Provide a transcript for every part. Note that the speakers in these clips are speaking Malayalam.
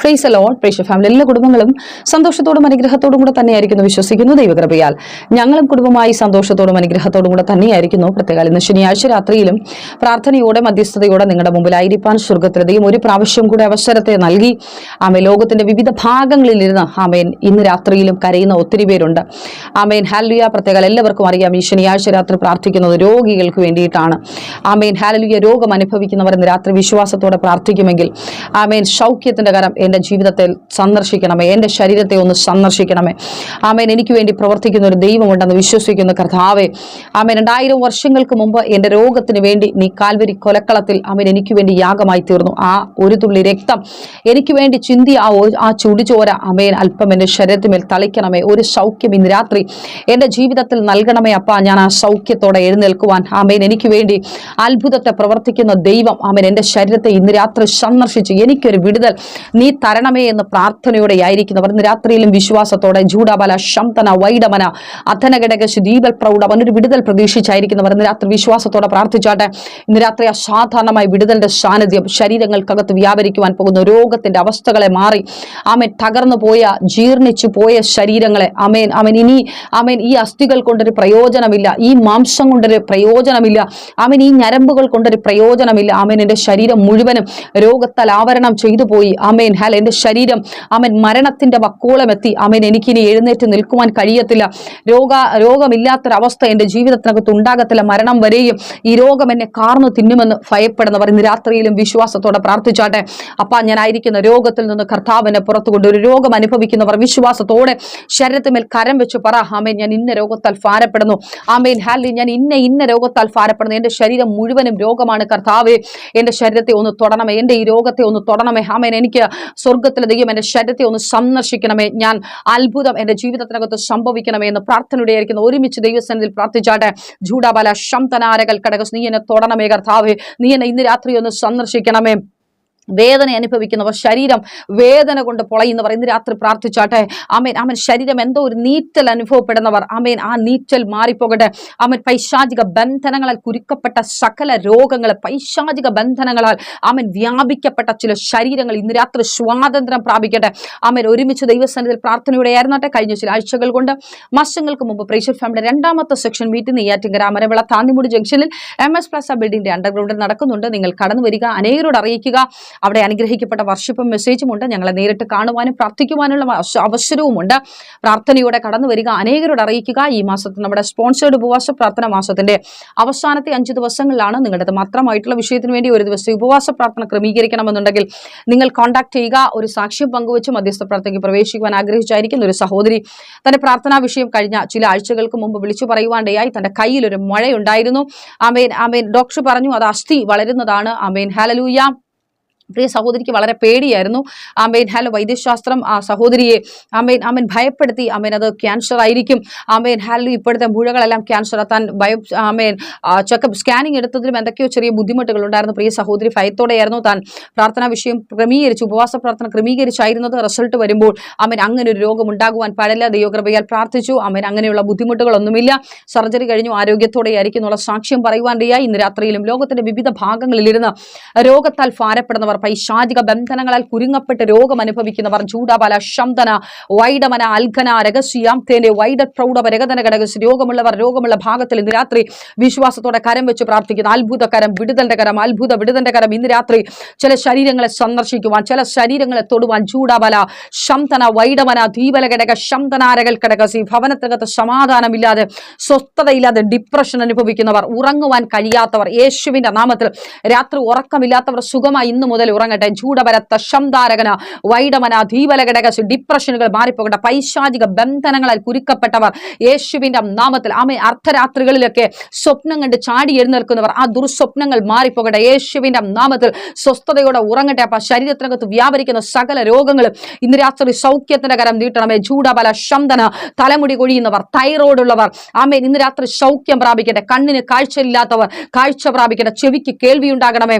ഫ്രേസ് ലോഡ് പ്രേക്ഷ ഫാമിലി എല്ലാ കുടുംബങ്ങളും സന്തോഷത്തോടും അനുഗ്രഹത്തോടും കൂടെ തന്നെയായിരിക്കുന്നു. വിശ്വസിക്കുന്നു ദൈവകൃപയാൽ. ഞങ്ങളും കുടുംബമായി സന്തോഷത്തോടും അനുഗ്രഹത്തോടും കൂടെ തന്നെയായിരിക്കുന്നു. പ്രത്യേകം ഇന്ന് ശനിയാഴ്ച രാത്രിയിലും പ്രാർത്ഥനയോടെ മധ്യസ്ഥതയോടെ നിങ്ങളുടെ മുമ്പിലായിരിക്കാൻ സ്വർഗത്തിൽ ഒരു പ്രാവശ്യം കൂടെ അവസരത്തെ നൽകി. ആമേൻ. ലോകത്തിന്റെ വിവിധ ഭാഗങ്ങളിലിരുന്ന് ആമേൻ. ഇന്ന് രാത്രിയിലും കരയുന്ന ഒത്തിരി പേരുണ്ട്. ആമേൻ. ഹാലുയ പ്രത്യേകം എല്ലാവർക്കും അറിയാം ഈ ശനിയാഴ്ച രാത്രി പ്രാർത്ഥിക്കുന്നത് രോഗികൾക്ക് വേണ്ടിയിട്ടാണ്. ആമേൻ. ഹാലുയ രോഗം അനുഭവിക്കുന്നവർ ഇന്ന് രാത്രി വിശ്വാസത്തോടെ പ്രാർത്ഥിക്കുമെങ്കിൽ ആമേൻ. സൗഖ്യത്തിന്റെ കരം എന്റെ ജീവിതത്തെ സന്ദർശിക്കണമേ എന്റെ ശരീരത്തെ ഒന്ന് സന്ദർശിക്കണമേ. ആമേൻ. എനിക്ക് വേണ്ടി പ്രവർത്തിക്കുന്ന ഒരു ദൈവമുണ്ടെന്ന് വിശ്വസിക്കുന്ന കർത്താവേ ആമേൻ. രണ്ടായിരം വർഷങ്ങൾക്ക് മുമ്പ് എന്റെ രോഗത്തിന് വേണ്ടി നീ കാൽവരി കൊലക്കളത്തിൽ ആമേൻ എനിക്ക് വേണ്ടി യാഗമായി തീർന്നു. ആ ഒരു തുള്ളി രക്തം എനിക്ക് വേണ്ടി ചിന്തി ആ ആ ചുടിചോര അമേൻ അല്പം എന്റെ ശരീരത്തിന്മേൽ തളിക്കണമേ. ഒരു സൗഖ്യം ഇന്ന് രാത്രി എന്റെ ജീവിതത്തിൽ നൽകണമേ അപ്പ. ഞാൻ ആ സൗഖ്യത്തോടെ എഴുന്നേൽക്കുവാൻ ആമേൻ എനിക്ക് വേണ്ടി അത്ഭുതത്തെ പ്രവർത്തിക്കുന്ന ദൈവം ആമേൻ എന്റെ ശരീരത്തെ ഇന്ന് രാത്രി സന്ദർശിച്ച് എനിക്കൊരു വിടുതൽ നീ തരണമേ എന്ന് പ്രാർത്ഥനയോടെ ആയിരിക്കുന്നവർ ഇന്ന് രാത്രിയിലും വിശ്വാസത്തോടെ ജൂഡബല ശംതന വൈഡമന അധനഘടക ദീപൽ പ്രൗഢ അവനൊരു വിടുതൽ പ്രതീക്ഷിച്ചായിരിക്കുന്നവർ ഇന്ന് രാത്രി വിശ്വാസത്തോടെ പ്രാർത്ഥിച്ചാട്ടെ. ഇന്ന് രാത്രി അസാധാരണമായി വിടുതലിന്റെ സാന്നിധ്യം ശരീരങ്ങൾക്കകത്ത് വ്യാപരിക്കുവാൻ പോകുന്ന രോഗത്തിന്റെ അവസ്ഥകളെ മാറി. ആമേൻ. തകർന്നു പോയ ജീർണിച്ചു പോയ ശരീരങ്ങളെ അമേൻ അവൻ ഇനി അമേൻ ഈ അസ്ഥികൾ കൊണ്ടൊരു പ്രയോജനമില്ല ഈ മാംസം കൊണ്ടൊരു പ്രയോജനമില്ല അവൻ ഈ ഞരമ്പുകൾ കൊണ്ടൊരു പ്രയോജനമില്ല അമേൻ എന്റെ ശരീരം മുഴുവനും രോഗത്താൽ ആവരണം ചെയ്തു പോയി ആമേൻ. ഹാൽ എന്റെ ശരീരം അവൻ മരണത്തിന്റെ വക്കോളം എത്തി. അവൻ എനിക്കിനി എഴുന്നേറ്റ് നിൽക്കുവാൻ കഴിയത്തില്ല. രോഗ രോഗമില്ലാത്തൊരവസ്ഥ എന്റെ ജീവിതത്തിനകത്ത് ഉണ്ടാകത്തില്ല. മരണം വരെയും ഈ രോഗം എന്നെ കാർന്നു തിന്നുമെന്ന് ഭയപ്പെടുന്നവർ ഇന്ന് രാത്രിയിലും വിശ്വാസത്തോടെ പ്രാർത്ഥിച്ചാട്ടെ. അപ്പ ഞാനായിരിക്കുന്ന രോഗത്തിൽ നിന്ന് കർത്താവിനെ പുറത്തു കൊണ്ട് ഒരു രോഗം അനുഭവിക്കുന്നവർ വിശ്വാസത്തോടെ ശരീരത്തിന്മേൽ കരം വെച്ച് പറ ആമേൻ ഞാൻ ഇന്ന രോഗത്താൽ ഭാരപ്പെടുന്നു. ആമേൻ ഹാലി ഞാൻ ഇന്ന ഇന്ന രോഗത്താൽ ഭാരപ്പെടുന്നു. എന്റെ ശരീരം മുഴുവനും രോഗമാണ് കർത്താവേ. എന്റെ ശരീരത്തെ ഒന്ന് തൊടണമേ. എന്റെ ഈ രോഗത്തെ ഒന്ന് തൊടണമേ. ആമേൻ എനിക്ക് സ്വർഗത്തിലെ ദൈവം എന്റെ ശരീരത്തെ ഒന്ന് സന്ദർശിക്കണമേ. ഞാൻ അത്ഭുതം എന്റെ ജീവിതത്തിനകത്ത് സംഭവിക്കണമേ എന്ന് പ്രാർത്ഥനയുടെയായിരിക്കുന്ന. ഒരുമിച്ച് ദൈവസന്നിധിയിൽ പ്രാർത്ഥിച്ചാട്ടെ. ജൂഡാബല ശംതനാരകൽ കടകസ് നീ എന്നെ തൊടണമേ കർത്താവേ. നീ എന്നെ ഇന്ന് രാത്രി ഒന്ന് സന്ദർശിക്കണമേ. വേദന അനുഭവിക്കുന്നവർ ശരീരം വേദന കൊണ്ട് പൊളയുന്നവർ ഇന്ന് രാത്രി പ്രാർത്ഥിച്ചാട്ടെ. ആമേൻ ആമൻ. ശരീരം എന്തോ ഒരു നീറ്റൽ അനുഭവപ്പെടുന്നവർ. ആമേൻ ആ നീറ്റൽ മാറിപ്പോകട്ടെ. ആമൻ പൈശാചിക ബന്ധനങ്ങളാൽ കുരുക്കപ്പെട്ട സകല രോഗങ്ങൾ പൈശാചിക ബന്ധനങ്ങളാൽ ആമൻ വ്യാപിക്കപ്പെട്ട ചില ശരീരങ്ങൾ ഇന്ന് രാത്രി സ്വാതന്ത്ര്യം പ്രാപിക്കട്ടെ. ആമൻ ഒരുമിച്ച് ദൈവസന്നിധിയിൽ പ്രാർത്ഥനയുടെ ആയിരുന്നട്ടെ കഴിഞ്ഞ ചില ആഴ്ചകൾ കൊണ്ട്. മാസങ്ങൾക്ക് മുമ്പ് പ്രേഷർ ഫാമിലി രണ്ടാമത്തെ സെക്ഷൻ വീട്ടിൽ നെയ്യാറ്റിങ്കര അമരവിള താന്നിമുടി ജംഗ്ഷനിൽ എം എസ് പ്ലസ് ബിൽഡിംഗിന്റെ അണ്ടർഗ്രൗണ്ടിൽ നടക്കുന്നുണ്ട്. നിങ്ങൾ കടന്നു വരിക അനേകരോട് അറിയിക്കുക. അവിടെ അനുഗ്രഹിക്കപ്പെട്ട വർഷിപ്പും മെസ്സേജും ഉണ്ട്. ഞങ്ങളെ നേരിട്ട് കാണുവാനും പ്രാർത്ഥിക്കുവാനുള്ള അവസരവുമുണ്ട്. പ്രാർത്ഥനയോടെ കടന്നു വരിക അനേകരോട് അറിയിക്കുക. ഈ മാസത്തിൽ നമ്മുടെ സ്പോൺസേർഡ് ഉപവാസ പ്രാർത്ഥന മാസത്തിന്റെ അവസാനത്തെ അഞ്ച് ദിവസങ്ങളിലാണ് നിങ്ങളുടെ മാത്രമായിട്ടുള്ള വിഷയത്തിന് വേണ്ടി ഒരു ദിവസം ഉപവാസ പ്രാർത്ഥന ക്രമീകരിക്കണമെന്നുണ്ടെങ്കിൽ നിങ്ങൾ കോൺടാക്ട് ചെയ്യുക. ഒരു സാക്ഷ്യം പങ്കുവച്ച് മധ്യസ്ഥ പ്രാർത്ഥനയ്ക്ക് പ്രവേശിക്കുവാൻ ആഗ്രഹിച്ചായിരിക്കുന്ന ഒരു സഹോദരി തന്റെ പ്രാർത്ഥനാ വിഷയം കഴിഞ്ഞ ചില ആഴ്ചകൾക്ക് മുമ്പ് വിളിച്ചു പറയുവാണ്ടയായി തന്റെ കയ്യിൽ ഒരു മഴയുണ്ടായിരുന്നു. ആമേൻ ആമേൻ. ഡോക്ടർ പറഞ്ഞു അത് അസ്ഥി വളരുന്നതാണ്. ആമേൻ. ഹാലലൂയ പ്രിയ സഹോദരിക്ക് വളരെ പേടിയായിരുന്നു. ആമേൻ ഹലോ വൈദ്യശാസ്ത്രം ആ സഹോദരിയെ ആമേൻ ആമേൻ ഭയപ്പെടുത്തി. ആമേൻ അത് ക്യാൻസർ ആയിരിക്കും. ആമേൻ ഹലോ ഇപ്പോഴത്തെ മുഴകളെല്ലാം ക്യാൻസർ താൻ ബയോ ആമേൻ ചെക്കപ്പ് സ്കാനിങ് എടുത്തതിലും എന്തൊക്കെയോ ചെറിയ ബുദ്ധിമുട്ടുകൾ ഉണ്ടായിരുന്നു. പ്രിയ സഹോദരി ഭയത്തോടെയായിരുന്നു താൻ പ്രാർത്ഥനാ വിഷയം ക്രമീകരിച്ചു. ഉപവാസ പ്രാർത്ഥന ക്രമീകരിച്ചായിരുന്നത് റിസൾട്ട് വരുമ്പോൾ ആമേൻ അങ്ങനെ ഒരു രോഗം ഉണ്ടാകുവാൻ പാടില്ല. ദൈവകൃപയാൽ പ്രാർത്ഥിച്ചു. ആമേൻ അങ്ങനെയുള്ള ബുദ്ധിമുട്ടുകളൊന്നുമില്ല. സർജറി കഴിഞ്ഞു ആരോഗ്യത്തോടെ ആയിരിക്കുന്നുള്ള സാക്ഷ്യം പറയുവാൻ ഇന്ന് രാത്രിയിലും ലോകത്തിന്റെ വിവിധ ഭാഗങ്ങളിലിരുന്ന് രോഗത്താൽ ഭാരപ്പെടുന്നവർ പൈശാചിക ബന്ധനങ്ങളാൽ കുരുങ്ങപ്പെട്ട് രോഗം അനുഭവിക്കുന്നവർ ചൂടാപാല ശംതന വൈഡമന അൽഘന രഹസ്യാം തേന്റെ വൈഡ പ്രൗഢ രഗതന ഘടകസ് രോഗമുള്ളവർ രോഗമുള്ള ഭാഗത്തിൽ ഇന്ന് രാത്രി വിശ്വാസത്തോടെ കരം വെച്ച് പ്രാർത്ഥിക്കുന്ന. അത്ഭുതകരം വിടുതന്റെ കരം അത്ഭുത വിടുതന്റെ കരം ഇന്ന് രാത്രി ചില ശരീരങ്ങളെ സന്ദർശിക്കുവാൻ ചില ശരീരങ്ങളെ തൊടുവാൻ ചൂടാബല ശംതന വൈഡമന ദീപല ഘടക ശംതനാരകൽ ഘടകസി ഭവനത്തിനകത്ത് സമാധാനമില്ലാതെ സ്വസ്ഥതയില്ലാതെ ഡിപ്രഷൻ അനുഭവിക്കുന്നവർ ഉറങ്ങുവാൻ കഴിയാത്തവർ യേശുവിന്റെ നാമത്തിൽ രാത്രി ഉറക്കമില്ലാത്തവർ സുഖമായി ഇന്ന് മുതൽ ഉറങ്ങട്ടെ. ചൂടപരത്ത ശംദാരകന വൈഡമന ധീവലഘടകസ് ഡിപ്രഷനുകൾ മാറിപ്പോകട്ടെ. പൈശാചിക ബന്ധനങ്ങളാൽ കുരുക്കപ്പെട്ടവർ യേശുവിന്റെ നാമത്തിൽ ആമേ അർദ്ധരാത്രികളിലൊക്കെ സ്വപ്നം കണ്ട് ചാടി എഴുന്നേൽക്കുന്നവർ ആ ദുർസ്വപ്നങ്ങൾ മാറിപ്പോകട്ടെ. യേശുവിന്റെ നാമത്തിൽ സ്വസ്ഥതയോടെ ഉറങ്ങട്ടെ. അപ്പൊ ശരീരത്തിനകത്ത് വ്യാപരിക്കുന്ന സകല രോഗങ്ങളും ഇന്ന് രാത്രി സൗഖ്യത്തിന്റെ കരം നീട്ടണമേ. ചൂടബല ശംദന തലമുടി കൊഴിയുന്നവർ തൈറോയ്ഡ് ഉള്ളവർ ആമേ ഇന്ന് രാത്രി സൗഖ്യം പ്രാപിക്കട്ടെ. കണ്ണിന് കാഴ്ചയില്ലാത്തവർ കാഴ്ച പ്രാപിക്കട്ടെ. ചെവിക്ക് കേൾവി ഉണ്ടാകണമേ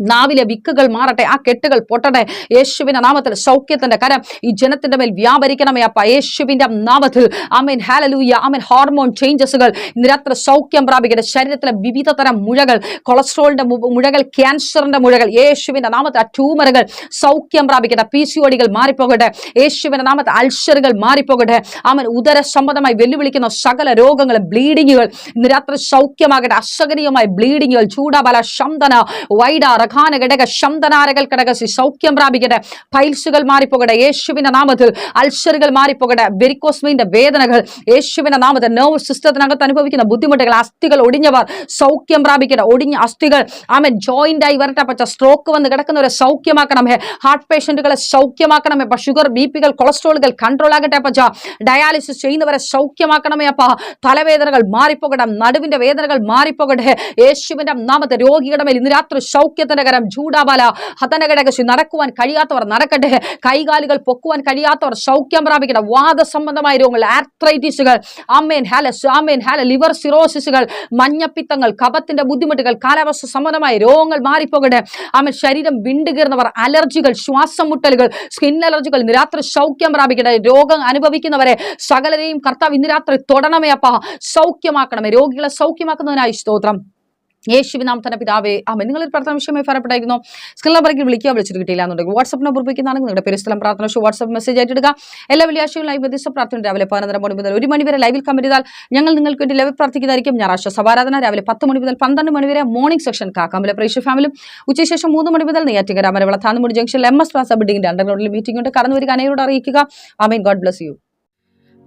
നാവിലെ വിക്കുകൾ മാറട്ടെ ആ കെട്ടുകൾ പൊട്ടട്ടെ. യേശുവിന്റെ നാമത്തിൽ സൗഖ്യത്തിന്റെ കരം ഈ ജനത്തിന്റെ മേൽ വ്യാപരിക്കണമേ അപ്പ. യേശുവിന്റെ നാമത്തിൽ. അമീൻ ഹാലലൂയ അമീൻ ഹോർമോൺ ചേഞ്ചസുകൾ നിരത്ര സൗഖ്യം പ്രാപിക്കട്ടെ. ശരീരത്തിലെ വിവിധ തരം മുഴകൾ കൊളസ്ട്രോളിന്റെ മുഴകൾ ക്യാൻസറിന്റെ മുഴകൾ യേശുവിന്റെ നാമത്തിൽ ആ ട്യൂമറുകൾ സൗഖ്യം പ്രാപിക്കട്ടെ. പി സി ഒടികൾ മാറിപ്പോകട്ടെ. യേശുവിന്റെ നാമത്തിൽ അൾഷറുകൾ മാറിപ്പോകട്ടെ. അവൻ ഉദര സംബന്ധമായി വെല്ലുവിളിക്കുന്ന സകല രോഗങ്ങൾ ബ്ലീഡിങ്ങുകൾ നിരത്ര സൗഖ്യമാകട്ടെ. അസഹനീയമായ ബ്ലീഡിങ്ങുകൾ ചൂടാബല ശന്തന വൈഡ റഖാന ഘടക ശന്തനാരകൾ ഘടക സൗഖ്യം പ്രാപിക്കട്ടെ. ഫൈൽസുകൾ മാറിപ്പോകട്ടെ. യേശുവിന്റെ നാമത്തിൽ അൾസറുകൾ മാറിപ്പോകട്ടെ. വെരിക്കോസ്മിന്റെ വേദനകൾ യേശുവിന്റെ നാമത്തിൽ നെർവ് സിസ്റ്റത്തിനകത്ത് അനുഭവിക്കുന്ന ബുദ്ധിമുട്ടുകൾ അസ്ഥികൾ ഒടിഞ്ഞവർ സൗഖ്യം പ്രാപിക്കട്ടെ. ഒടിഞ്ഞ അസ്ഥികൾ. ആമൻ. ജോയിന്റ് ആയി വരട്ടെ പച്ച സ്ട്രോക്ക് വന്ന് കിടക്കുന്നവരെ സൗഖ്യമാക്കണമേ. ഹാർട്ട് പേഷ്യന്റുകളെ സൗഖ്യമാക്കണമേ. അപ്പൊ ഷുഗർ ബി പികൾ കൊളസ്ട്രോളുകൾ കൺട്രോൾ ആകട്ടെ പച്ച ഡയാലിസിസ് ചെയ്യുന്നവരെ സൗഖ്യമാക്കണമേ അപ്പ. തലവേദനകൾ മാറിപ്പോകട്ടെ നടുവിന്റെ വേദനകൾ മാറിപ്പോകട്ടെ. യേശുവിന്റെ നാമത്തെ രോഗികളുടെ മേൽ ഇന്ന് രാത്രി സൗഖ്യത്തിന്റെ കരം ചൂടാബാല ഹതനഘടകശി നടക്കുവാൻ കഴിയാത്തവർ നടക്കട്ടെ കൈകാലുകൾ പൊക്കുവാൻ കഴിയാത്തവർ സൗഖ്യം പ്രാപിക്കട്ടെ. വാദ സംബന്ധമായ രോഗങ്ങൾ ആർത്രൈറ്റിസുകൾ അമ്മേൻ ഹാല അമ്മേൻ ഹാല ലിവർ സിറോസിസുകൾ മഞ്ഞപ്പിത്തങ്ങൾ കപത്തിന്റെ ബുദ്ധിമുട്ടുകൾ കാലാവസ്ഥ സംബന്ധമായ രോഗങ്ങൾ മാറിപ്പോകട്ടെ. അമ്മ ശരീരം വിണ്ടുകീർന്നവർ അലർജികൾ ശ്വാസം മുട്ടലുകൾ സ്കിൻ അലർജികൾ നിരാത്രി സൗഖ്യം പ്രാപിക്കട്ടെ. രോഗം അനുഭവിക്കുന്നവരെ സകലരെയും കർത്താവ് ഇന്ന് രാത്രി തൊടണമേ അപ്പ. സൗഖ്യമാക്കണമേ. രോഗികളെ സൗഖ്യമാക്കുന്നതിനായി സ്തോത്രം. യേശുവിൻ നാം തന്നെ പിതാവേ ആമേ നിങ്ങൾ ഒരു പ്രാർത്ഥന വിഷയമായി ഫലപ്പെട്ടായിരുന്നു സ്കിൽ നമ്പറേക്ക് വിളിക്കുക വിളിച്ചിട്ട് കിട്ടിയില്ല എന്നുണ്ടെങ്കിൽ വാട്സ്ആപ്പ് നമ്പർ ഉപയോഗിക്കുന്നതാണെങ്കിൽ നിങ്ങളുടെ പേര് സ്ഥലം പ്രാർത്ഥന ഷോ വാട്സ്ആപ്പ് മെസ്സേജ് ആയിട്ടിടുക എല്ലാ വെള്ളിയാഴ്ചയും ലൈവ് വ്യത്യസ്ത പ്രാർത്ഥന രാവിലെ പതിനൊന്നര മണി മുതൽ ഒരു മണി വരെ ലൈവിൽ കമന്റ് ചെയ്താൽ ഞങ്ങൾ നിങ്ങൾക്ക് വേണ്ടി ലൈവ് പ്രാർത്ഥിക്കുന്നതായിരിക്കും. ഞായറാഴ്ച സവാരാധന രാവിലെ പത്ത് മണി മുതൽ പന്ത്രണ്ട് മണി വരെ മോർണിംഗ് സെക്ഷൻ കാക്കാമല പ്രേക്ഷ ഫാമിലും ഉച്ചശേഷം മൂന്ന് മണി മുതൽ നെയ്യാറ്റിക്കര മരവിള താന്നുമുടി ജംഗ്ഷനിൽ എം എസ് പ്ലാസ ബിൽഡിംഗിന്റെ അണ്ടർഗ്രൗണ്ടിൽ മീറ്റിംഗ് ഉണ്ട്. കടന്നു വരിക അനയോട് അറിയിക്കുക. ആമേൻ. God bless you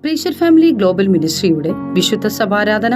pressure family global മിനിസ്ട്രിയുടെ വിശുദ്ധ സഭാരാധന